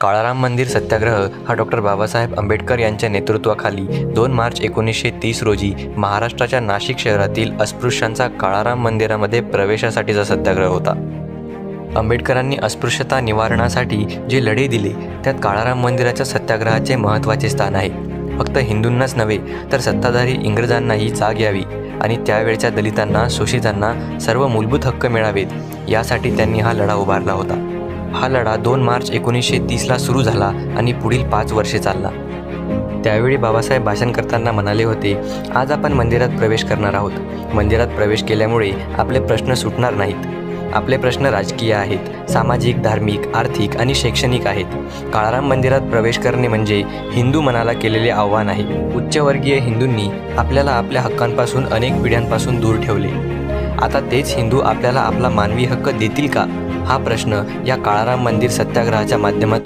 काळाराम मंदिर सत्याग्रह हा डॉक्टर बाबासाहेब आंबेडकर यांच्या नेतृत्वाखाली दोन मार्च एकोणीसशे तीस रोजी महाराष्ट्राच्या नाशिक शहरातील अस्पृश्यांचा काळाराम मंदिरामध्ये प्रवेशासाठीचा सत्याग्रह होता. आंबेडकरांनी अस्पृश्यता निवारणासाठी जे लढे दिले त्यात काळाराम मंदिराच्या सत्याग्रहाचे महत्त्वाचे स्थान आहे. फक्त हिंदूंनाच नव्हे तर सत्ताधारी इंग्रजांनाही जाग यावी आणि त्यावेळच्या दलितांना शोषितांना सर्व मूलभूत हक्क मिळावेत यासाठी त्यांनी हा लढा उभारला होता. हा लढा दोन मार्च एकोणीसशे तीसला सुरू झाला आणि पुढील पाच वर्षे चालला. त्यावेळी बाबासाहेब भाषण करताना म्हणाले होते आज आपण मंदिरात प्रवेश करणार आहोत. मंदिरात प्रवेश केल्यामुळे आपले प्रश्न सुटणार नाहीत. आपले प्रश्न राजकीय आहेत सामाजिक धार्मिक आर्थिक आणि शैक्षणिक आहेत. काळाराम मंदिरात प्रवेश करणे म्हणजे हिंदू मनाला केलेले आव्हान आहे. उच्चवर्गीय हिंदूंनी आपल्याला आपल्या हक्कांपासून अनेक पिढ्यांपासून दूर ठेवले. आता तेच हिंदू आपल्याला आपला मानवी हक्क देतील का? हा प्रश्न या काळाराम मंदिर सत्याग्रहाच्या माध्यमात